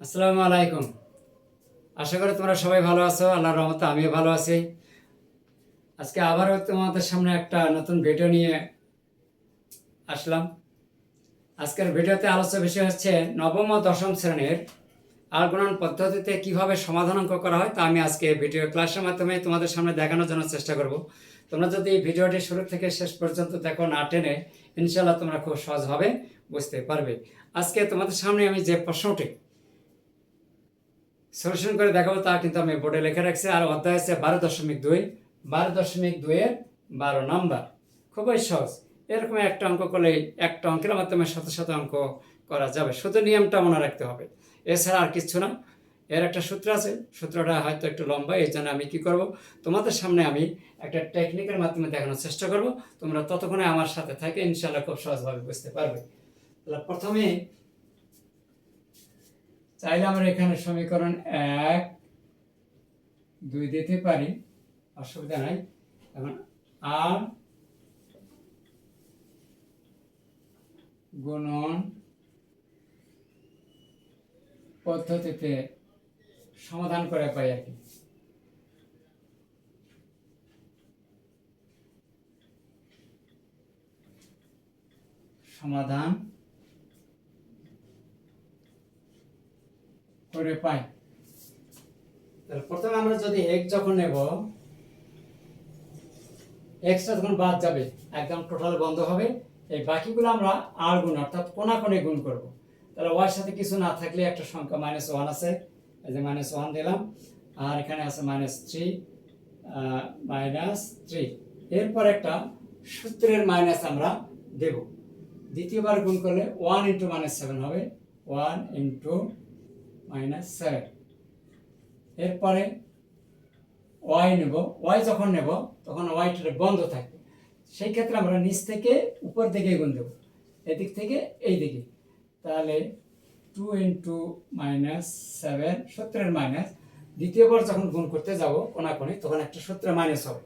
আসসালামু আলাইকুম। আশা করি তোমরা সবাই ভালো আছো, আল্লাহর রহমতে আমিও ভালো আছি। আজকে আবারও তোমাদের সামনে একটা নতুন ভিডিও নিয়ে আসলাম। আজকের ভিডিওতে আলোচ্য বিষয় হচ্ছে নবম ও দশম শ্রেণির আলগুণন পদ্ধতিতে কীভাবে সমাধান অঙ্ক করা হয় তা আমি আজকে ভিডিও ক্লাসের মাধ্যমে তোমাদের সামনে দেখানোর জন্য চেষ্টা করব। তোমরা যদি এই ভিডিওটি শুরু থেকে শেষ পর্যন্ত দেখো না টেনে ইনশাল্লাহ তোমরা খুব সহজভাবে বুঝতে পারবে। আজকে তোমাদের সামনে আমি যে প্রশ্নটি সলিউশন করে দেখাবো তা কিন্তু আমি বোর্ডে লিখে রাখছি। আর অধ্যায় আছে বারো দশমিক দুই। বারো দশমিক দুইয়ের বারো নাম্বার। খুবই সহজ। এরকম একটা অঙ্ক করলে একটা অঙ্কের মাধ্যমে শত শত অঙ্ক করা যাবে। শুধু নিয়মটা মনে রাখতে হবে। এছাড়া আর কিছু না। এর একটা সূত্র আছে। সূত্রটা হয়তো একটু লম্বা, এই জন্য আমি কি করব? তোমাদের সামনে আমি একটা টেকনিকের মাধ্যমে দেখানোর চেষ্টা করব। তোমরা ততক্ষণে আমার সাথে থাকে ইনশাল্লাহ খুব সহজভাবে বুঝতে পারবে। তাহলে প্রথমে চাইলে আমরা এখানে সমীকরণ এক, দুই দিতে পারি। অসুবিধা নাই। এখন আর গুণন পদ্ধতিতে সমাধান করে পাই আর কি। সমাধান করে পাই তাহলে প্রথমে আমরা যদি এক যখন নেব এক্সটা যখন বাদ যাবে, একদম টোটাল বন্ধ হবে, এই বাকিগুলো আমরা আর গুণ, অর্থাৎ কোনা কোণে গুণ করব। তাহলে ওয়ার সাথে কিছু না থাকলে একটা সংখ্যা মাইনাস ওয়ান আছে, এই যে মাইনাস ওয়ান দিলাম, আর এখানে আছে মাইনাস থ্রি মাইনাস থ্রি এরপর একটা সূত্রের মাইনাস আমরা দেব। দ্বিতীয়বার গুণ করলে ওয়ান ইন্টু মাইনাস সেভেন হবে ওয়ান ইন্টু মাইনাস সেভেন এরপরে ওয়াই নেব ওয়াই যখন নেব, তখন ওয়াইটা বন্ধ থাকবে। সেই ক্ষেত্রে আমরা নিচ থেকে উপর দিকে গুণ দেবো। এদিক থেকে এই দিকে। তাহলে টু ইন্টু মাইনাস সেভেন সূত্রের মাইনাস দ্বিতীয়বার যখন গুণ করতে যাব কোনাকুনি, তখন একটা সূত্রে মাইনাস হবে।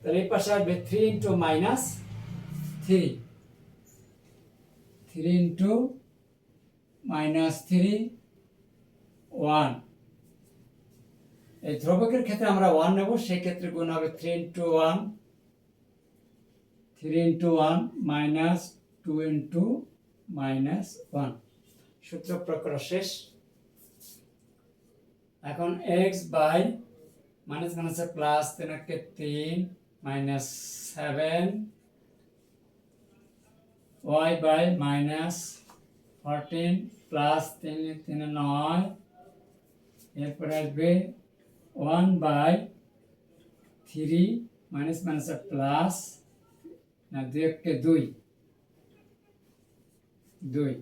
তাহলে এই পাশে আসবে three into minus three three into minus three one. এই ধ্রুবকের ক্ষেত্রে আমরা ওয়ান নেব, সেই ক্ষেত্রে গুণ হবে three into one three into one minus two into minus one সূত্র প্রক্রিয়া শেষ। এখন এক্স বাই মাইনাস মাইনাসে প্লাস তিন একে তিন minus seven Y by minus fourteen plus তিন তিন নয় এরপরে আসবে ওয়ান বাই থ্রি মাইনাস মাইনাসে প্লাস না, দুই এককে দুই। দুই।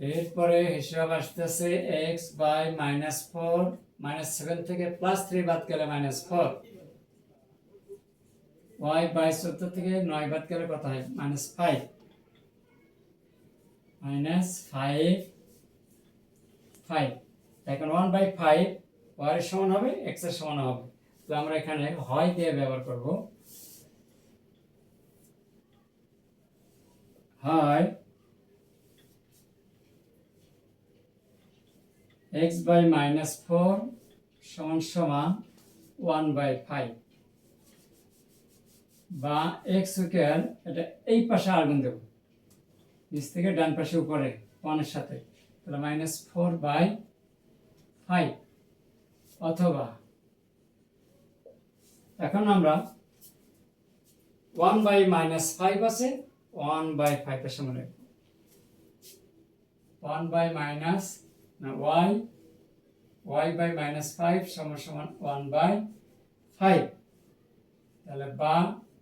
এরপরে হিসাব আসতেছে X by minus four minus seven থেকে প্লাস থ্রি বাদ গেলে মাইনাস ফোর ওয়াই বাই চোদ্দ থেকে নয় বাদ গেলে কত হয়? Minus five minus five five এখন ওয়ান বাই ফাইভ ওয়ার এর সমান হবে এক্সের সমান হবে। তো আমরা এখানে হয় দিয়ে ব্যবহার করব। হয় এক্স বাই মাইনাস ফোর সমান সমান ওয়ান বাই ফাইভ বা এক্স ইকুয়াল এটা এই পাশে আগুন দেব। নিচ থেকে ডান পাশে উপরে ওয়ানের সাথে। তাহলে মাইনাস ফোর বাই ফাইভ অথবা এখন আমরা ওয়ান বাই মাইনাস ফাইভ আছে ওয়ান বাই ফাইভের সমান ওয়ান বাই মাইনাস না Y Y by minus five সমান সমান ওয়ান বাই ফাইভ তাহলে বা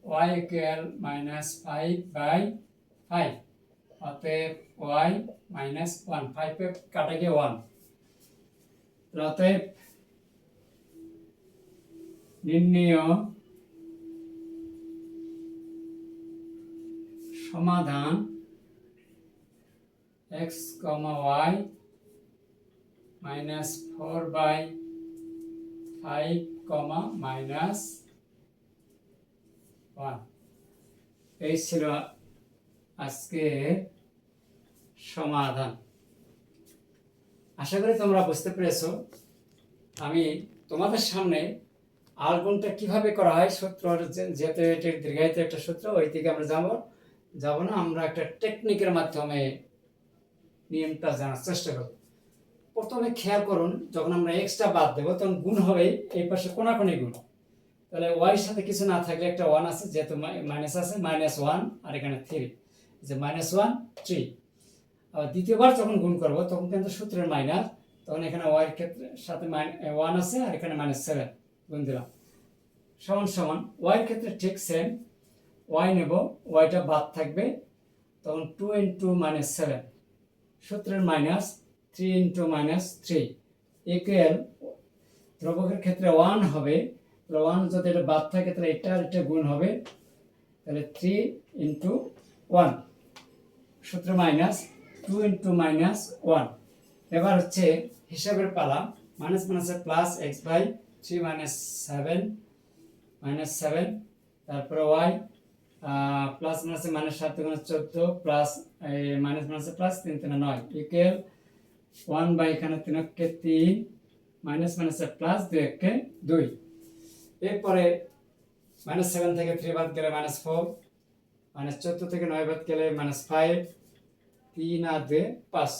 Y equal minus five by five অতএব ওয়াই মাইনাস ওয়ান ফাইভে কাটা গিয়ে ওয়ান অতএব নির্ণয় সমাধান X comma Y minus four by five comma minus one এই ছিল আজকে সমাধান। আশা করি তোমরা বুঝতে পেরেছ। আমি তোমাদের সামনে আলগুনটা কীভাবে করা হয়, সূত্র যেহেতু এটি দীর্ঘায়িত একটা সূত্র, ওই দিকে আমরা যাব। যাব না, আমরা একটা টেকনিকের মাধ্যমে নিয়মটা জানার চেষ্টা করব। প্রথমে খেয়াল করুন, যখন আমরা এক্সট্রা বাদ দেবো, তখন গুণ হবে এই পাশে কোনাকুনি গুণ। তাহলে ওয়াইয়ের সাথে কিছু না থাকলে একটা ওয়ান আছে, যেহেতু মাইনাস আছে, মাইনাস ওয়ান, আর এখানে থ্রি। যে মাইনাস ওয়ান থ্রি আবার দ্বিতীয়বার যখন গুণ করব, তখন কিন্তু সূত্রের মাইনাস তখন এখানে ওয়াইয়ের ক্ষেত্রে সাথে ওয়ান আছে আর এখানে মাইনাস সেভেন গুণ দিলাম। সমান সমান ওয়াইয়ের ক্ষেত্রে ঠিক সেম ওয়াই নেব ওয়াইটা বাদ থাকবে। তখন টু ইন্টু মাইনাস সেভেন সূত্রের minus three into minus three equal ধ্রুবকের ক্ষেত্রে ওয়ান হবে। তাহলে ওয়ান যদি এটা বাদ থাকে, তাহলে এটা আর এটা গুণ হবে। তাহলে থ্রি ইন্টু ওয়ান সূত্র minus two into minus one এবার হচ্ছে হিসাবের পালা মাইনাস মাইনাসে plus X by three minus seven minus seven তারপরে ওয়াই প্লাস মাইনাসে মাইনাস সাত গুণ চোদ্দ প্লাস মাইনাস মাইনাসে প্লাস তিন তিন নয়। ইকুয়াল ওয়ান বাই এখানে তিন অক্ষে তিন মাইনাস মাইনাসে প্লাস দুই অক্ষে দুই। এরপরে মাইনাস সেভেন থেকে থ্রি বাদ গেলে মাইনাস ফোর মাইনাস চোদ্দ থেকে নয় বাদ গেলে মাইনাস ফাইভ তিন পাঁচ।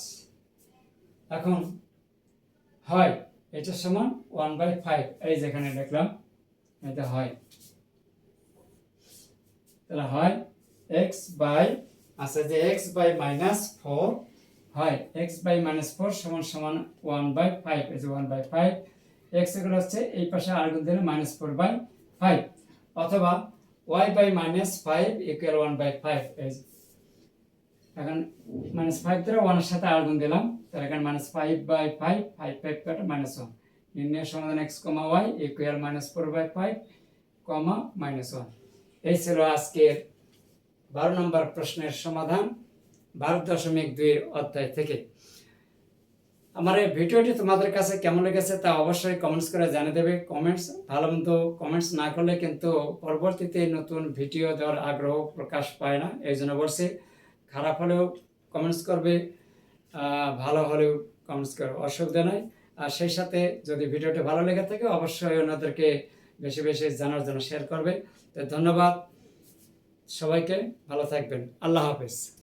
এখন, হয়, এটা সমান ওয়ান বাই ফাইভ, এই যেখানে দেখলাম, এটা হয়। তাহলে হয় এক্স বাই, আছে যে এক্স বাই মাইনাস ফোর, হয় এক্স বাই মাইনাস ফোর সমান সমান ওয়ান বাই ফাইভ, এই যে ওয়ান বাই ফাইভ। এক্স এগুলো হচ্ছে এই পাশে আর গুণ দিলে মাইনাস ফোর বাই ফাইভ। অথবা Y by minus five equal one by five এই। এখন মাইনাস ফাইভ দ্বারা ওয়ানের সাথে আর গুণ দিলাম। তাহলে এখানে minus five by five five five কাটা মাইনাস ওয়ান নির্ণয় সমাধান X comma Y equal minus four by five comma minus one এই ছিল আজকের বারো নম্বর প্রশ্নের সমাধান বারো দশমিক দুইয়ের অধ্যায় থেকে। আমার এই ভিডিওটি তোমাদের কাছে কেমন লেগেছে তা অবশ্যই কমেন্টস করে জানিয়ে দেবে। কমেন্টস ভালো মতো কমেন্টস না করলে কিন্তু পরবর্তীতে নতুন ভিডিও দেওয়ার আগ্রহ প্রকাশ পায় না। এই জন্য বলছি খারাপ হলেও কমেন্টস করবে ভালো হলেও কমেন্টস করবে, অসুবিধা নাই আর সেই সাথে যদি ভিডিওটি ভালো লেগে থাকে, অবশ্যই ওনাদেরকে বেশি বেশি জানার জন্য শেয়ার করবে। তো ধন্যবাদ সবাইকে, ভালো থাকবেন। আল্লাহ হাফেজ।